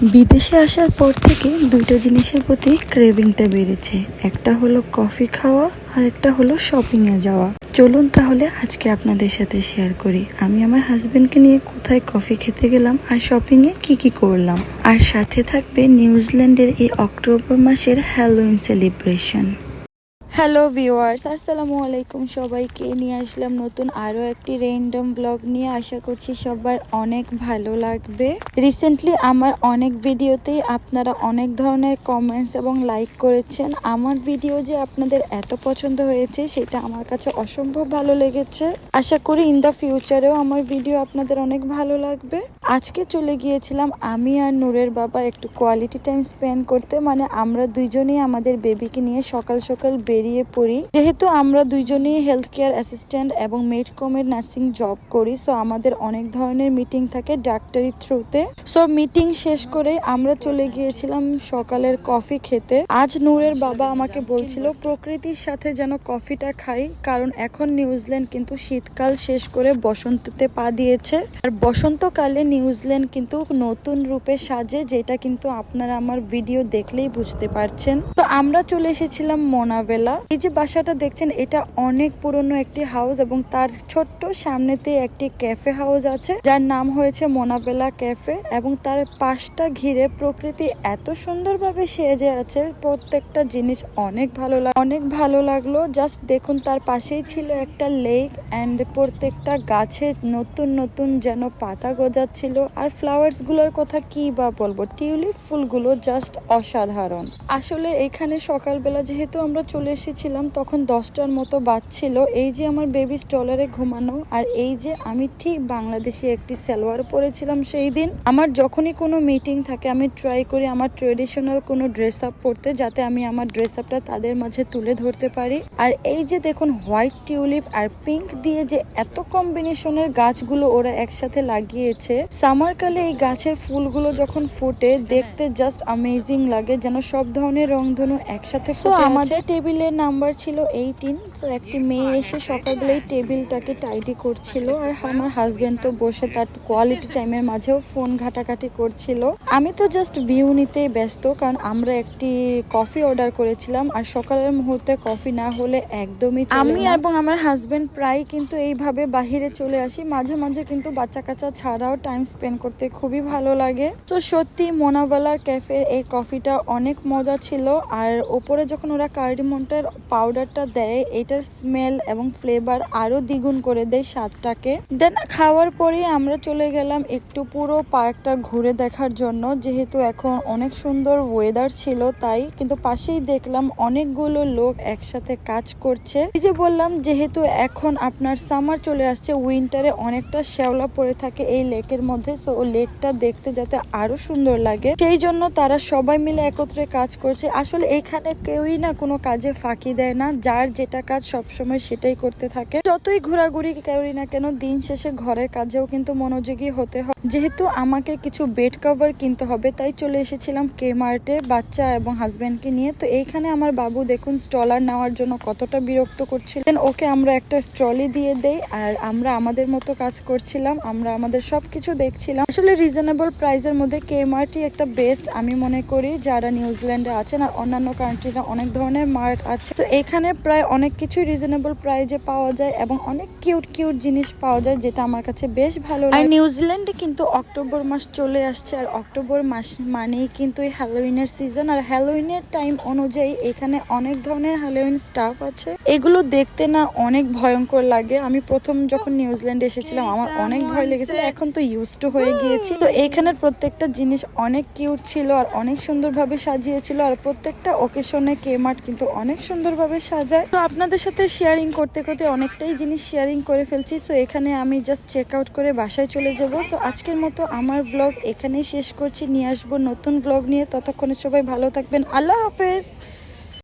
বিদেশে আসার পর থেকে দুটো জিনিসের প্রতি ক্রেভিংটা বেড়েছে। একটা হলো কফি খাওয়া, আর একটা হলো শপিংয়ে যাওয়া। চলুন তাহলে আজকে আপনাদের সাথে শেয়ার করি। আমি আমার হাজব্যান্ডকে নিয়ে কোথায় কফি খেতে গেলাম আর শপিংয়ে কি কি করলাম। আর সাথে থাকবে নিউজিল্যান্ডের এই অক্টোবর মাসের হ্যালোইন সেলিব্রেশন হ্যালো ভিউয়ার্স আসসালামু আলাইকুম সবাইকে নিয়ে আসলাম নতুন আরও একটি রেন্ডম ব্লগ নিয়ে। আশা করছি সবার অনেক ভালো লাগবে। রিসেন্টলি আমার অনেক ভিডিওতেই আপনারা অনেক ধরনের কমেন্টস এবং লাইক করেছেন। আমার ভিডিও যে আপনাদের এত পছন্দ হয়েছে, সেটা আমার কাছে অসম্ভব ভালো লেগেছে। আশা করি ইন দ্য ফিউচারেও আমার ভিডিও আপনাদের অনেক ভালো লাগবে। আজকে চলে গিয়েছিলাম আমি আর নূরের বাবা একটু কোয়ালিটি টাইম স্পেন্ড করতে। মানে আমরা দুইজনেই আমাদের বেবিকে নিয়ে সকাল সকাল বেরিয়ে পড়ি। যেহেতু আমরা দুইজনেই হেলথ কেয়ার অ্যাসিস্ট্যান্ট এবং মেডকমের নার্সিং জব করি সো আমাদের অনেক ধরনের মিটিং থাকে ডাক্তারি থ্রুতে সো মিটিং শেষ করে আমরা চলে গিয়েছিলাম সকালের কফি খেতে। আজ নূরের বাবা আমাকে বলছিল, প্রকৃতির সাথে যেন কফিটা খাই, কারণ এখন নিউজিল্যান্ড কিন্তু শীতকাল শেষ করে বসন্ততে পা দিয়েছে। আর বসন্তকালে নিউজিল্যান্ড কিন্তু নতুন রূপে সাজে, যেটা কিন্তু আপনারা আমার ভিডিও দেখলেই বুঝতে পারছেন। তো আমরা চলে এসেছিলাম মোনাভেলা এই যে বাসাটা দেখছেন, এটা অনেক পুরনো একটি হাউস এবং তার ছোট্ট সামনেতে একটি ক্যাফে হাউস আছে। যার নাম হয়েছে মোনাবেলা ক্যাফে এবং তার পাশটা ঘিরে প্রকৃতি এত সুন্দরভাবে সেজে আছে। প্রত্যেকটা জিনিস অনেক ভালো লাগ অনেক ভালো লাগল। জাস্ট দেখুন, তার পাশেই ছিল একটা লেক অ্যান্ড প্রত্যেকটা গাছে নতুন নতুন যেন পাতা গজাচ্ছিল। আর ফ্লাওয়ার্সগুলোর কথা কি বা বলব? টিউলিপ ফুলগুলো জাস্ট অসাধারণ। আসলে এখানে সকালবেলা যেহেতু আমরা চলে এসেছিলাম তখন দশটার মতো বাজছিল। এই যে আমার বেবি স্টলারে ঘুমানো আর এই যে আমি ঠিক বাংলাদেশি একটি সালোয়ার পরেছিলাম সেই দিন আমার যখনই কোনো মিটিং থাকে আমি ট্রাই করি আমার ট্রেডিশনাল কোনো ড্রেস আপ পরতে যাতে আমি আমার ড্রেস আপটা তাদের মাঝে তুলে ধরতে পারি। আর এই যে দেখুন হোয়াইট টিউলিপ আর পিঙ্ক দিয়ে যে এত কম্বিনেশনের গাছগুলো ওরা একসাথে লাগিয়েছে। সামার কালে এই গাছের ফুলগুলো যখন ফুটে দেখতে জাস্ট আমেজিং লাগে যেন সব ধরনের রংধনু একসাথে ফুটে আছে। আমাদের নাম্বার ছিল এইটিন তো একটি মেয়ে এসে সকালবেলায় টেবিলটাকে টাইডি করছিল আর আমার হাজবেন্ড তো বসে তার কোয়ালিটি টাইমের মাঝেও ফোন ঘাটাঘাটি করছিল। আমি তো জাস্ট ভিউ নিতেই ব্যস্ত কারণ আমরা একটি কফি অর্ডার করেছিলাম আর সকালের মুহূর্তে কফি না হলে একদমই আমি এবং আমার হাজব্যান্ড প্রায় কিন্তু এইভাবে বাহিরে চলে আসি মাঝে মাঝে কিন্তু বাচ্চা কাচ্চা ছাড়াও টাইম স্পেন্ড করতে খুবই ভালো লাগে। তো সত্যি মোনাওয়ালার ক্যাফের এই কফিটা অনেক মজা ছিল আর ওপরে যখন ওরা কার্ডিমন্টের পাউডারটা দেয়, এটার স্মেল এবং ফ্লেভার আরও দ্বিগুণ করে দেয় স্বাদটাকে। দেন খাওয়ার পরেই আমরা চলে গেলাম একটু পুরো পার্কটা ঘুরে দেখার জন্য। যেহেতু এখন অনেক সুন্দর ওয়েদার ছিল তাই, কিন্তু পাশেই দেখলাম অনেকগুলো লোক একসাথে কাজ করছে। এই যে বললাম, যেহেতু এখন আপনার সামার চলে আসছে উইন্টারে অনেকটা শ্যাওলা পড়ে থাকে এই লেকের মধ্যে সো লেকটা দেখতে যাতে আরও সুন্দর লাগে। সেই জন্য তারা সবাই মিলে একত্রে কাজ করছে। আসলে এখানে কেউই না কোনো কাজে ফাঁকি দেয় না, যার যেটা কাজ সবসময় সেটাই করতে থাকে। যতই ঘোরাঘুরি করি না কেন, দিন শেষে ঘরের কাজেও কিন্তু মনোযোগী হতে হয়। যেহেতু আমাকে কিছু বেড কভার কিনতে হবে তাই চলে এসেছিলাম কে মার্টে বাচ্চা এবং হাজব্যান্ডকে নিয়ে। তো এইখানে আমার বাবু দেখুন স্টলার নেওয়ার জন্য কতটা বিরক্ত করছিলেন। ওকে আমরা একটা স্ট্রলি দিয়ে দেই আর আমরা আমাদের মতো কাজ করছিলাম আমরা আমাদের সব কিছু দেখছিলাম। আসলে রিজনেবল প্রাইসের মধ্যে কে মার্টই একটা বেস্ট আমি মনে করি যারা নিউজিল্যান্ডে আছেন আর অন্যান্য কান্ট্রিরা অনেক ধরনের মার্ট আছে। তো এখানে প্রায় অনেক কিছুই রিজনেবল প্রাইজে পাওয়া যায় এবং অনেক কিউট কিউট জিনিস পাওয়া যায় যেটা আমার কাছে বেশ ভালো লাগে। আর নিউজিল্যান্ডে কিন্তু অক্টোবর মাস চলে আসছে আর অক্টোবর মাস মানেই কিন্তু এই হ্যালোইনের সিজন আর হ্যালোইনের টাইম অনুযায়ী এখানে অনেক ধরনের হ্যালোইন স্টাফ আছে। এগুলো দেখতে না অনেক ভয়ঙ্কর লাগে। আমি প্রথম যখন নিউজিল্যান্ডে এসেছিলাম আমার অনেক ভয় লেগেছিল। এখন তো ইউজ টু হয়ে গিয়েছি। তো এখানের প্রত্যেকটা জিনিস অনেক কিউট ছিল আর অনেক সুন্দরভাবে সাজিয়েছিল। আর প্রত্যেকটা ওকেশনে কেমার্ট কিন্তু অনেক সুন্দরভাবে সাজায়। তো আপনাদের সাথে শেয়ারিং করতে করতে অনেকটাই জিনিস শেয়ারিং করে ফেলছি। সো এখানে আমি জাস্ট চেক আউট করে বাসায় চলে যাব। তো আজকের মতো আমার ব্লগ এখানেই শেষ করছি। নিয়ে আসব নতুন ব্লগ নিয়ে। ততক্ষণে সবাই ভালো থাকবেন। আল্লাহ হাফেজ।